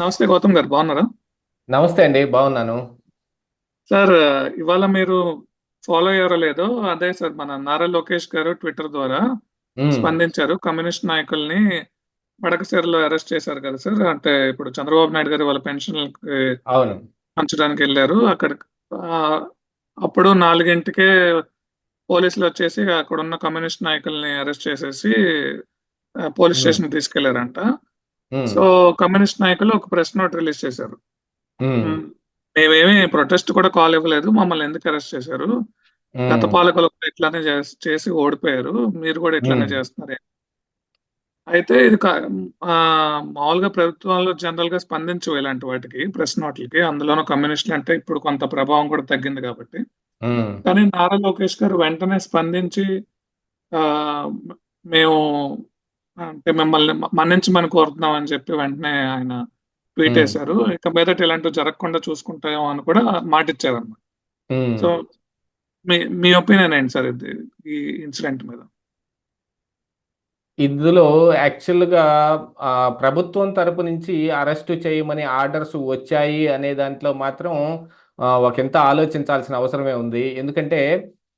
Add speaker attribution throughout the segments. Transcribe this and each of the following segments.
Speaker 1: నమస్తే గౌతమ్ గారు బాగున్నారా?
Speaker 2: నమస్తే అండి బాగున్నాను.
Speaker 1: సార్ ఇవాళ మీరు ఫాలో అయ్యారో లేదో అదే సార్ మన నారా లోకేష్ గారు ట్విట్టర్ ద్వారా స్పందించారు. కమ్యూనిస్ట్ నాయకుల్ని మడకశిరలో అరెస్ట్ చేశారు కదా సార్. అంటే ఇప్పుడు చంద్రబాబు నాయుడు గారు వాళ్ళ పెన్షన్ పంచడానికి వెళ్ళారు. అక్కడ అప్పుడు నాలుగింటికే పోలీసులు వచ్చేసి అక్కడ ఉన్న కమ్యూనిస్ట్ నాయకుల్ని అరెస్ట్ చేసేసి పోలీస్ స్టేషన్
Speaker 2: తీసుకెళ్ళారంట.
Speaker 1: సో కమ్యూనిస్ట్ నాయకులు ఒక ప్రెస్ నోట్ రిలీజ్ చేశారు.
Speaker 2: ఉమ్,
Speaker 1: మ్మ్. మేమేమి ప్రొటెస్ట్ కూడా కాల్ ఇవ్వలేదు మమ్మల్ని ఎందుకు అరెస్ట్ చేశారు? గత పాలకులు కూడా ఇట్లానే చేస్- ఓడిపోయారు మీరు కూడా ఇట్లానే చేస్తున్నారు? అయితే ఇది మామూలుగా ప్రభుత్వాలు జనరల్గా స్పందించవు ఇలాంటి వాటికి ప్రెస్ నోట్లకి అందులోనూ కమ్యూనిస్టులు అంటే ఇప్పుడు కొంత ప్రభావం కూడా తగ్గింది కాబట్టి. కానీ నారా లోకేష్ గారు వెంటనే స్పందించి ఆ, మేము అంటే మిమ్మల్ని మన్నించమని కోరుతున్నాం అని చెప్పి వెంటనే ఆయన ట్వీట్ వేశారు. ఇక మీదట ఇలాంటివి జరగకుండా చూసుకుంటామో అని కూడా మాట ఇచ్చారన్నమాట సో. మీ మీ ఒపీనియన్ ఏంటి సార్ ఇది ఈ ఇన్సిడెంట్ మీద?
Speaker 2: ఇందులో యాక్చువల్గా ప్రభుత్వం తరపు నుంచి అరెస్టు చేయమని ఆర్డర్స్ వచ్చాయి అనే దాంట్లో మాత్రం ఒకంత ఆలోచించాల్సిన అవసరమే ఉంది. ఎందుకంటే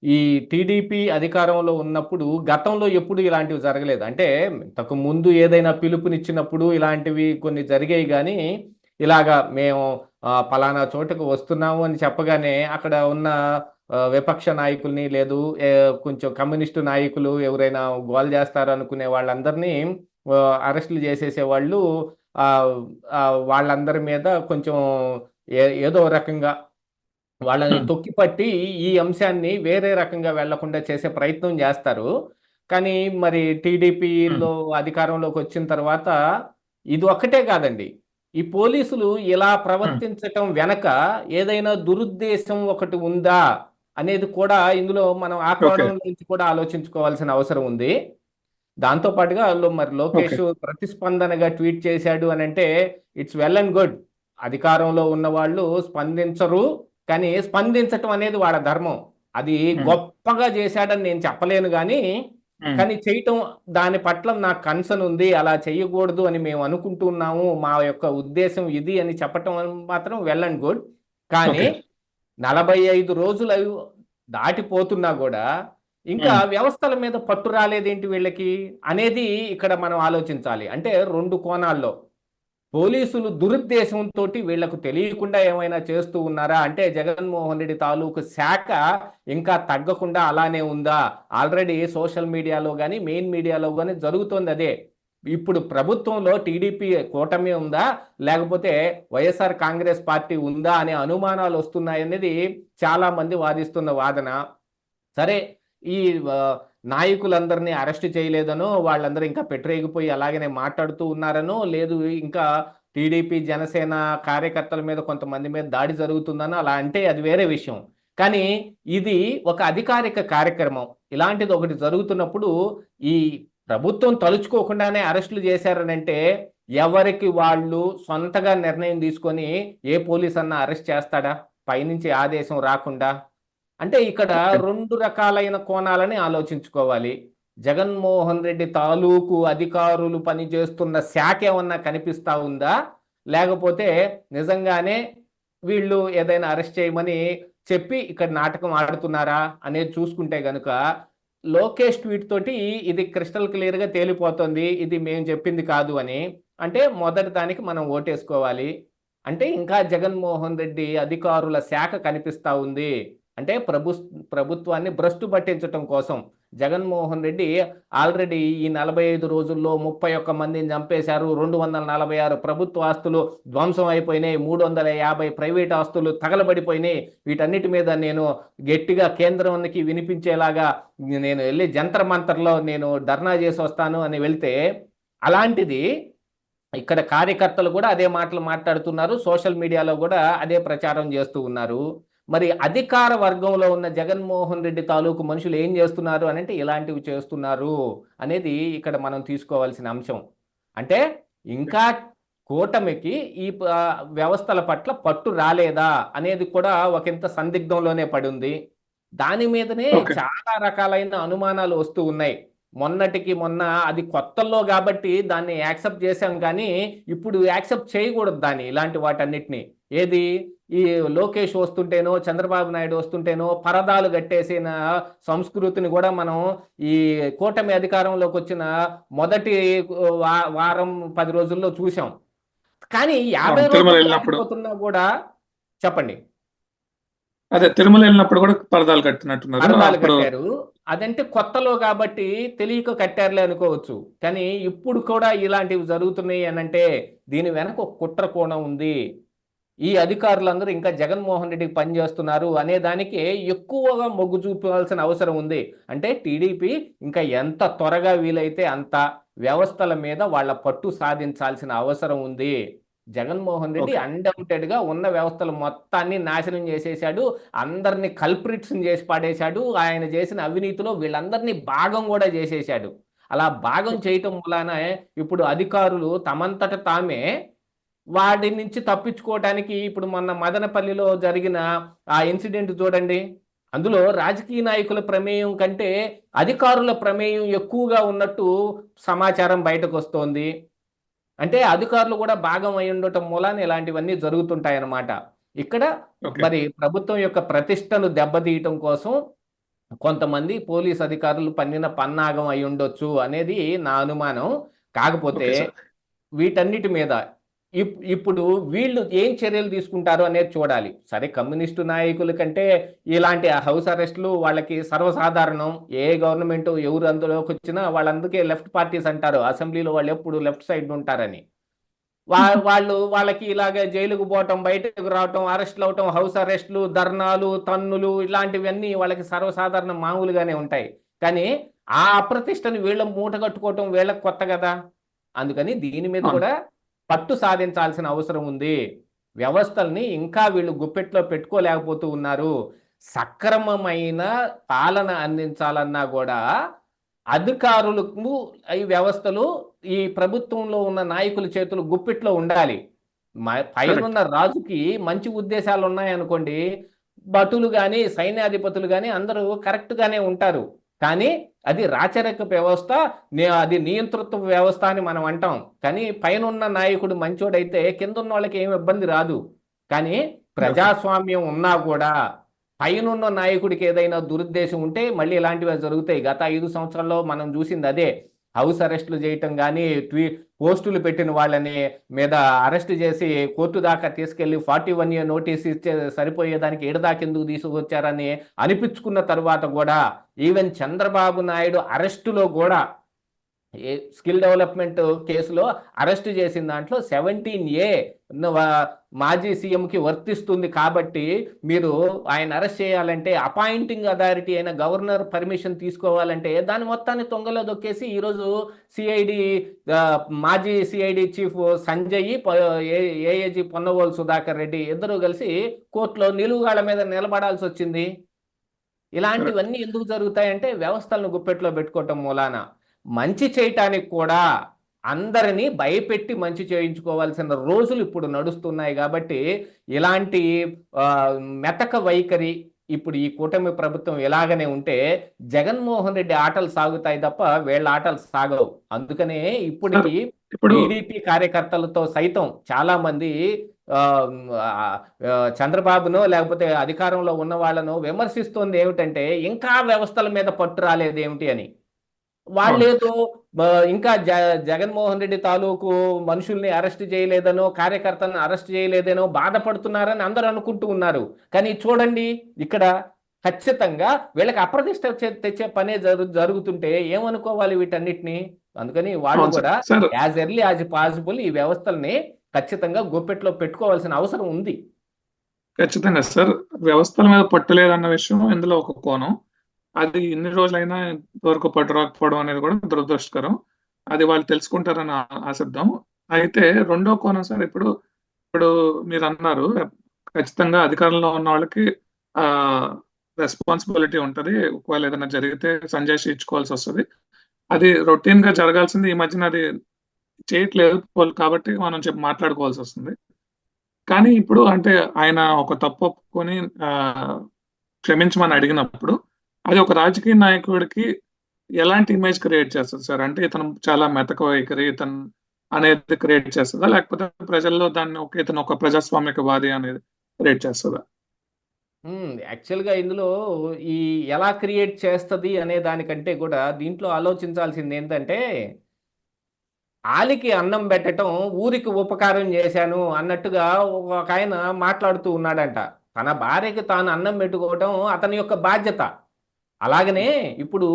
Speaker 2: ఈ టీడీపీ అధికారంలో ఉన్నప్పుడు గతంలో ఎప్పుడు ఇలాంటివి జరగలేదు. అంటే ఇంతకు ముందు ఏదైనా పిలుపునిచ్చినప్పుడు ఇలాంటివి కొన్ని జరిగాయి కానీ ఇలాగా మేము పలానా చోటుకు వస్తున్నాము అని చెప్పగానే అక్కడ ఉన్న విపక్ష నాయకుల్ని లేదు కొంచెం కమ్యూనిస్టు నాయకులు ఎవరైనా గోల్ చేస్తారు అనుకునే వాళ్ళందరినీ అరెస్టులు చేసేసే వాళ్ళు వాళ్ళందరి మీద కొంచెం ఏ- ఏదో రకంగా వాళ్ళని. తొక్కిపట్టి ఈ అంశాన్ని వేరే రకంగా వెళ్ళకుండా చేసే ప్రయత్నం చేస్తారు. కానీ మరి. టీడీపీలో అధికారంలోకి వచ్చిన తర్వాత ఇది ఒక్కటే కాదండి. ఈ పోలీసులు ఇలా. ప్రవర్తించటం వెనక ఏదైనా దురుద్దేశం ఒకటి ఉందా అనేది కూడా ఇందులో మనం ఆ కోణం నుంచి కూడా ఆలోచించుకోవాల్సిన అవసరం ఉంది. దాంతో పాటుగా మరి లోకేష్ ప్రతిస్పందనగా ట్వీట్ చేశాడు అని అంటే ఇట్స్ వెల్ అండ్ గుడ్. అధికారంలో ఉన్న వాళ్ళు స్పందించరు. కానీ స్పందించటం అనేది వాళ్ళ ధర్మం. అది. గొప్పగా చేశాడని నేను చెప్పలేను కానీ. కానీ చేయటం దాని పట్ల నాకు కన్సర్న్ ఉంది. అలా చేయకూడదు అని మేము అనుకుంటున్నాము మా యొక్క ఉద్దేశం ఇది అని చెప్పటం మాత్రం వెల్ అండ్ గుడ్. కానీ నలభై ఐదు రోజులు అవి దాటిపోతున్నా కూడా ఇంకా. వ్యవస్థల మీద పట్టు రాలేదేంటి వీళ్ళకి? అనేది ఇక్కడ మనం ఆలోచించాలి. అంటే రెండు కోణాల్లో. పోలీసులు దురుద్దేశంతో వీళ్ళకు తెలియకుండా ఏమైనా చేస్తూ ఉన్నారా? అంటే జగన్మోహన్ రెడ్డి తాలూకు శాఖ ఇంకా తగ్గకుండా అలానే ఉందా? ఆల్రెడీ సోషల్ మీడియాలో కానీ మెయిన్ మీడియాలో కానీ జరుగుతోంది అదే. ఇప్పుడు ప్రభుత్వంలో టీడీపీ కూటమి ఉందా? లేకపోతే వైఎస్ఆర్ కాంగ్రెస్ పార్టీ ఉందా అనే అనుమానాలు వస్తున్నాయనేది చాలా మంది వాదిస్తున్న వాదన. సరే ఈ నాయకులందరినీ అరెస్ట్ చేయలేదనో వాళ్ళందరూ ఇంకా పెట్టరేగిపోయి అలాగనే మాట్లాడుతూ ఉన్నారనో లేదు ఇంకా టీడీపీ జనసేన కార్యకర్తల మీద కొంతమంది మీద దాడి జరుగుతుందనో అలా అంటే అది వేరే విషయం. కానీ ఇది ఒక అధికారిక కార్యక్రమం. ఇలాంటిది ఒకటి జరుగుతున్నప్పుడు ఈ ప్రభుత్వం తలుచుకోకుండానే అరెస్టులు చేశారనంటే ఎవరికి వాళ్ళు సొంతగా నిర్ణయం తీసుకొని ఏ పోలీస్ అన్నా అరెస్ట్ చేస్తాడా? పైనుంచి ఆదేశం రాకుండా? అంటే ఇక్కడ రెండు రకాలైన కోణాలని ఆలోచించుకోవాలి. జగన్మోహన్ రెడ్డి తాలూకు అధికారులు పనిచేస్తున్న శాఖ ఏమన్నా కనిపిస్తా ఉందా? లేకపోతే నిజంగానే వీళ్ళు ఏదైనా అరెస్ట్ చేయమని చెప్పి ఇక్కడ నాటకం ఆడుతున్నారా అనేది చూసుకుంటే గనుక లోకేష్ ట్వీట్ తోటి ఇది క్రిస్టల్ క్లియర్గా తేలిపోతుంది ఇది మేము చెప్పింది కాదు అని. అంటే మొదటి దానికి మనం ఓటేసుకోవాలి. అంటే ఇంకా జగన్మోహన్ రెడ్డి అధికారుల శాఖ కనిపిస్తా ఉంది. అంటే ప్రభు ప్రభుత్వాన్ని భ్రష్టు పట్టించటం కోసం జగన్మోహన్ రెడ్డి ఆల్రెడీ ఈ నలభై ఐదు రోజుల్లో ముప్పై ఒక్క మందిని చంపేశారు. రెండు వందల నలభై ఆరు ప్రభుత్వ ఆస్తులు ధ్వంసం అయిపోయినాయి. మూడు వందల యాభై ప్రైవేట్ ఆస్తులు తగలబడిపోయినాయి. వీటన్నిటి మీద నేను గట్టిగా కేంద్రానికి వినిపించేలాగా నేను వెళ్ళి జంతర్ మంతర్లో నేను ధర్నా చేసి వస్తాను అని వెళ్తే అలాంటిది ఇక్కడ కార్యకర్తలు కూడా అదే మాటలు మాట్లాడుతున్నారు. సోషల్ మీడియాలో కూడా అదే ప్రచారం చేస్తూ ఉన్నారు. మరి అధికార వర్గంలో ఉన్న జగన్మోహన్ రెడ్డి తాలూకు మనుషులు ఏం చేస్తున్నారు అని అంటే ఇలాంటివి చేస్తున్నారు అనేది ఇక్కడ మనం తీసుకోవాల్సిన అంశం. అంటే ఇంకా కూటమికి ఈ వ్యవస్థల పట్ల పట్టు రాలేదా అనేది కూడా ఒకంత సందిగ్ధంలోనే పడి ఉంది దాని మీదనే చాలా రకాలైన అనుమానాలు వస్తూ ఉన్నాయి. మొన్నటికి మొన్న అది కొత్తల్లో కాబట్టి దాన్ని యాక్సెప్ట్ చేశాం కానీ ఇప్పుడు యాక్సెప్ట్ చేయకూడదు దాన్ని ఇలాంటి వాటన్నిటిని. ఏది? ఈ లోకేష్ వస్తుంటేనో చంద్రబాబు నాయుడు వస్తుంటేనో పరదాలు కట్టేసిన సంస్కృతిని కూడా మనం ఈ కూటమి అధికారంలోకి వచ్చిన మొదటి వారం పది రోజుల్లో చూసాం కానీ యాభై రోజులు కూడా చెప్పండి.
Speaker 1: అదే తిరుమల వెళ్ళినప్పుడు కూడా పరదాలు కట్టినట్టున్నారు.
Speaker 2: పరదాలు కట్టారు. అదంటే కొత్తలో కాబట్టి తెలియక కట్టారులే అనుకోవచ్చు. కానీ ఇప్పుడు కూడా ఇలాంటివి జరుగుతున్నాయి అని అంటే దీని వెనక ఒక కుట్ర కోణం ఉంది. ఈ అధికారులందరూ ఇంకా జగన్మోహన్ రెడ్డికి పనిచేస్తున్నారు అనే దానికి ఎక్కువగా మొగ్గు చూపాల్సిన అవసరం ఉంది. అంటే టీడీపీ ఇంకా ఎంత త్వరగా వీలైతే అంత వ్యవస్థల మీద వాళ్ళ పట్టు సాధించాల్సిన అవసరం ఉంది. జగన్మోహన్ రెడ్డి. అన్డౌటెడ్గా ఉన్న వ్యవస్థలు మొత్తాన్ని నాశనం చేసేశాడు. అందరిని కల్ప్రిట్స్ చేసి పాడేశాడు. ఆయన చేసిన అవినీతిలో వీళ్ళందరినీ భాగం కూడా చేసేశాడు. అలా భాగం చేయటం వలన ఇప్పుడు అధికారులు తమంతట తామే వాడి నుంచి తప్పించుకోవడానికి ఇప్పుడు మొన్న మదనపల్లిలో జరిగిన ఆ ఇన్సిడెంట్ చూడండి. అందులో రాజకీయ నాయకుల ప్రమేయం కంటే అధికారుల ప్రమేయం ఎక్కువగా ఉన్నట్టు సమాచారం బయటకు వస్తోంది. అంటే అధికారులు కూడా భాగం అయి ఉండటం మూలాన ఇలాంటివన్నీ జరుగుతుంటాయన్నమాట. ఇక్కడ మరి ప్రభుత్వం యొక్క ప్రతిష్టను దెబ్బతీయటం కోసం కొంతమంది పోలీస్ అధికారులు పన్నిన పన్నాగం అయి ఉండొచ్చు అనేది నా అనుమానం. కాకపోతే. వీటన్నిటి మీద ఇప్పుడు వీళ్ళు ఏం చర్యలు తీసుకుంటారు అనేది చూడాలి. సరే కమ్యూనిస్టు నాయకుల కంటే ఇలాంటి హౌస్ అరెస్టులు వాళ్ళకి సర్వసాధారణం. ఏ గవర్నమెంట్ ఎవరు అందులోకి వచ్చినా వాళ్ళందుకే లెఫ్ట్ పార్టీస్ అంటారు. అసెంబ్లీలో వాళ్ళు ఎప్పుడు లెఫ్ట్ సైడ్ ఉంటారని. వాళ్ళు వాళ్ళకి ఇలాగే జైలుకు పోవటం బయటకు రావటం అరెస్టులు అవటం హౌస్ అరెస్టులు ధర్నాలు తన్నులు ఇలాంటివన్నీ వాళ్ళకి సర్వసాధారణ మామూలుగానే ఉంటాయి. కానీ ఆ అప్రతిష్టని వీళ్ళ మూట కట్టుకోవటం వీళ్ళకి కొత్త కదా. అందుకని దీని మీద. కూడా పట్టు సాధించాల్సిన అవసరం ఉంది. వ్యవస్థల్ని ఇంకా వీళ్ళు గుప్పెట్లో పెట్టుకోలేకపోతూ ఉన్నారు. సక్రమమైన పాలన అందించాలన్నా కూడా అధికారులకు ఈ వ్యవస్థలు ఈ ప్రభుత్వంలో ఉన్న నాయకుల చేతులు గుప్పిట్లో ఉండాలి. పైనున్న రాజుకి మంచి ఉద్దేశాలు ఉన్నాయనుకోండి భటులు కానీ సైన్యాధిపతులు కానీ అందరూ కరెక్ట్ గానే ఉంటారు. కానీ అది రాచరిక వ్యవస్థ అది నియంతృత్వ వ్యవస్థ అని మనం అంటాం. కానీ పైన ఉన్న నాయకుడు మంచోడైతే కింద ఉన్న వాళ్ళకి ఏమి ఇబ్బంది రాదు. కానీ ప్రజాస్వామ్యం ఉన్నా కూడా పైనున్న నాయకుడికి ఏదైనా దురుద్దేశం ఉంటే మళ్ళీ ఇలాంటివి జరుగుతాయి. గత ఐదు సంవత్సరాల్లో మనం చూసింది అదే. హౌస్ అరెస్టులు చేయటం కానీ ట్వీ పోస్టులు పెట్టిన వాళ్ళని మీద అరెస్ట్ చేసి కోర్టు దాకా తీసుకెళ్ళి ఫార్టీ వన్ ఇయర్ నోటీస్ ఇచ్చే సరిపోయేదానికి ఏడదాకా ఎందుకు తీసుకొచ్చారని అనిపించుకున్న తర్వాత కూడా ఈవెన్ చంద్రబాబు నాయుడు అరెస్టులో కూడా స్కిల్ డెవలప్మెంట్ కేసులో అరెస్ట్ చేసిన దాంట్లో సెవెంటీన్ ఏ మాజీ సీఎంకి వర్తిస్తుంది కాబట్టి మీరు ఆయన అరెస్ట్ చేయాలంటే అపాయింటింగ్ అథారిటీ అయిన గవర్నర్ పర్మిషన్ తీసుకోవాలంటే దాని మొత్తాన్ని తొంగలో దొక్కేసి ఈరోజు సిఐడి మాజీ CID chief Sanjay AAG Ponnavolu Sudhakar Reddy ఇద్దరు కలిసి కోర్టులో నిలువుగాళ్ళ మీద నిలబడాల్సి వచ్చింది. ఇలాంటివన్నీ ఎందుకు జరుగుతాయంటే వ్యవస్థలను గుప్పెట్లో పెట్టుకోవటం మూలాన. మంచి చేయటానికి కూడా అందరినీ భయపెట్టి మంచి చేయించుకోవాల్సిన రోజులు ఇప్పుడు నడుస్తున్నాయి కాబట్టి ఇలాంటి మెతక వైఖరి ఇప్పుడు ఈ కూటమి ప్రభుత్వం ఇలాగనే ఉంటే జగన్మోహన్ రెడ్డి ఆటలు సాగుతాయి తప్ప వీళ్ళ ఆటలు సాగవు. అందుకనే ఇప్పటికి
Speaker 1: ఇప్పుడు
Speaker 2: టీడీపీ కార్యకర్తలతో సైతం చాలా మంది చంద్రబాబును లేకపోతే అధికారంలో ఉన్న వాళ్ళను విమర్శిస్తోంది ఏమిటంటే ఇంకా వ్యవస్థల మీద పట్టు రాలేదు ఏమిటి అని. వాళ్ళేదో ఇంకా జ జగన్మోహన్ రెడ్డి తాలూకు మనుషుల్ని అరెస్ట్ చేయలేదనో కార్యకర్తలను అరెస్ట్ చేయలేదనో బాధపడుతున్నారని అందరూ అనుకుంటూ ఉన్నారు. కానీ చూడండి ఇక్కడ ఖచ్చితంగా వీళ్ళకి అప్రతిష్ట తెచ్చే పనే జరు జరుగుతుంటే ఏమనుకోవాలి వీటన్నిటిని? అందుకని వాళ్ళు కూడా యాజ్ ఎర్లీ యాజ్ పాసిబుల్ ఈ వ్యవస్థల్ని ఖచ్చితంగా గుప్పెట్లో పెట్టుకోవాల్సిన అవసరం ఉంది.
Speaker 1: ఖచ్చితంగా సార్. వ్యవస్థల మీద పట్టు లేదన్న విషయం ఇందులో ఒక కోణం. అది ఎన్ని రోజులైనా ఇంతవరకు పట్టు రాకపోవడం అనేది కూడా దురదృష్టకరం. అది వాళ్ళు తెలుసుకుంటారని ఆశిద్దాం. అయితే రెండో కోణం సార్ ఇప్పుడు ఇప్పుడు మీరు అన్నారు ఖచ్చితంగా అధికారంలో ఉన్న వాళ్ళకి ఆ రెస్పాన్సిబిలిటీ ఉంటది. ఒకవేళ ఏదైనా జరిగితే సంజయ్ ఇచ్చుకోవాల్సి వస్తుంది. అది రొటీన్గా జరగాల్సింది ఈ మధ్యన అది చేయట్లేదు కాబట్టి మనం చెప్పి మాట్లాడుకోవాల్సి వస్తుంది. కానీ ఇప్పుడు అంటే ఆయన ఒక తప్పు ఒప్పుకొని ఆ, క్షమించమని అడిగినప్పుడు అది ఒక రాజకీయ నాయకుడికి ఎలాంటి ఇమేజ్ క్రియేట్ చేస్తుంది సార్? అంటే ఇతను చాలా మెతక వైఖరి ఇతను అనేది క్రియేట్ చేస్తుందా? లేకపోతే ప్రజల్లో దాన్ని ఒక ఇతను ఒక ప్రజాస్వామికవాది అనేది క్రియేట్ చేస్తుందా?
Speaker 2: యాక్చువల్గా ఇందులో ఈ ఎలా క్రియేట్ చేస్తుంది అనే దానికంటే కూడా దీంట్లో ఆలోచించాల్సింది ఏంటంటే ఆలికి అన్నం పెట్టడం ఊరికి ఉపకారం చేశాను అన్నట్టుగా ఒక ఆయన మాట్లాడుతూ ఉన్నాడంట. తన భార్యకి తాను అన్నం పెట్టుకోవటం అతని యొక్క బాధ్యత. అలాగనే ఇప్పుడు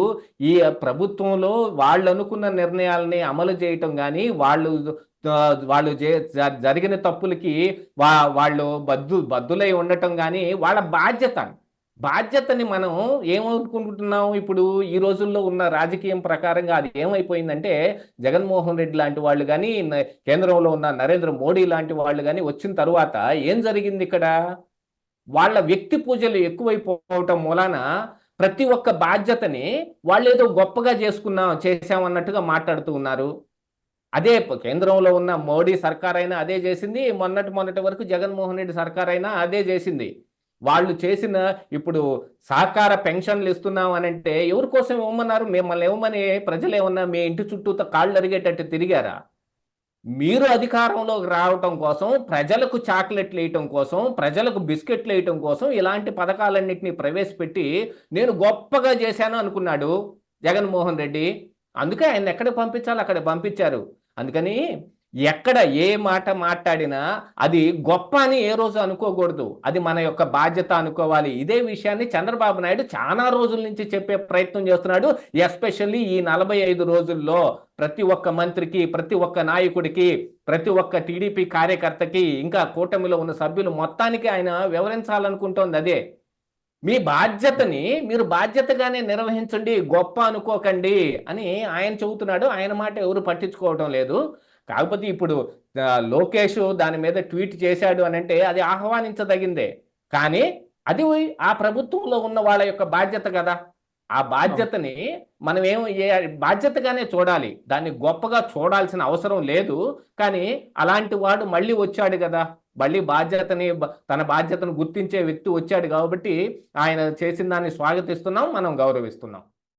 Speaker 2: ఈ ప్రభుత్వంలో వాళ్ళు అనుకున్న నిర్ణయాలని అమలు చేయటం కానీ వాళ్ళు వాళ్ళు జరిగిన తప్పులకి వా వాళ్ళు బద్దు బద్దులై ఉండటం కానీ వాళ్ళ బాధ్యత. బాధ్యతని మనం ఏమనుకుంటున్నాం? ఇప్పుడు ఈ రోజుల్లో ఉన్న రాజకీయం ప్రకారంగా అది ఏమైపోయిందంటే జగన్మోహన్ రెడ్డి లాంటి వాళ్ళు కానీ కేంద్రంలో ఉన్న నరేంద్ర మోడీ లాంటి వాళ్ళు కానీ వచ్చిన తర్వాత ఏం జరిగింది ఇక్కడ? వాళ్ళ వ్యక్తి పూజలు ఎక్కువైపోవటం మూలాన ప్రతి ఒక్క బాధ్యతని వాళ్ళు ఏదో గొప్పగా చేసుకున్నాం చేశామన్నట్టుగా మాట్లాడుతూ ఉన్నారు. అదే కేంద్రంలో ఉన్న మోడీ సర్కార్ అయినా అదే చేసింది. మొన్నటి మొన్నటి వరకు జగన్మోహన్ రెడ్డి సర్కార్ అయినా అదే చేసింది. వాళ్ళు చేసిన ఇప్పుడు సహకార పెన్షన్లు ఇస్తున్నాం అని అంటే ఎవరి కోసం ఇవ్వమన్నారు? మిమ్మల్ని ఇవ్వమని ప్రజలు ఏమన్నా మీ ఇంటి చుట్టూతో కాళ్ళు అరిగేటట్టు తిరిగారా? మీరు అధికారంలోకి రావటం కోసం ప్రజలకు చాక్లెట్లు వేయటం కోసం ప్రజలకు బిస్కెట్లు వేయటం కోసం ఇలాంటి పథకాలన్నింటినీ ప్రవేశపెట్టి నేను గొప్పగా చేశాను అనుకున్నాడు జగన్మోహన్ రెడ్డి. అందుకే ఆయన ఎక్కడికి పంపించాలో అక్కడ పంపించారు. అందుకని ఎక్కడ ఏ మాట మాట్లాడినా అది గొప్ప అని ఏ రోజు అనుకోకూడదు. అది మన యొక్క బాధ్యత అనుకోవాలి. ఇదే విషయాన్ని చంద్రబాబు నాయుడు చాలా రోజుల నుంచి చెప్పే ప్రయత్నం చేస్తున్నాడు. ఎస్పెషల్లీ ఈ నలభై ఐదు రోజుల్లో ప్రతి ఒక్క మంత్రికి ప్రతి ఒక్క నాయకుడికి ప్రతి ఒక్క టీడీపీ కార్యకర్తకి ఇంకా కూటమిలో ఉన్న సభ్యులు మొత్తానికి ఆయన వివరించాలనుకుంటోంది అదే. మీ బాధ్యతని మీరు బాధ్యతగానే నిర్వహించండి గొప్ప అనుకోకండి అని ఆయన చెబుతున్నాడు. ఆయన మాట ఎవరు పట్టించుకోవటం లేదు. కాకపోతే ఇప్పుడు లోకేష్ దాని మీద ట్వీట్ చేశాడు అని అంటే అది ఆహ్వానించదగిందే. కానీ అది ఆ ప్రభుత్వంలో ఉన్న వాళ్ళ యొక్క బాధ్యత కదా. ఆ బాధ్యతని మనం ఏం బాధ్యతగానే చూడాలి. దాన్ని గొప్పగా చూడాల్సిన అవసరం లేదు. కానీ అలాంటి వాడు మళ్ళీ వచ్చాడు కదా. మళ్ళీ బాధ్యతని తన బాధ్యతను గుర్తించే వ్యక్తి వచ్చాడు కాబట్టి ఆయన చేసిన దాన్ని స్వాగతిస్తున్నాం మనం గౌరవిస్తున్నాం.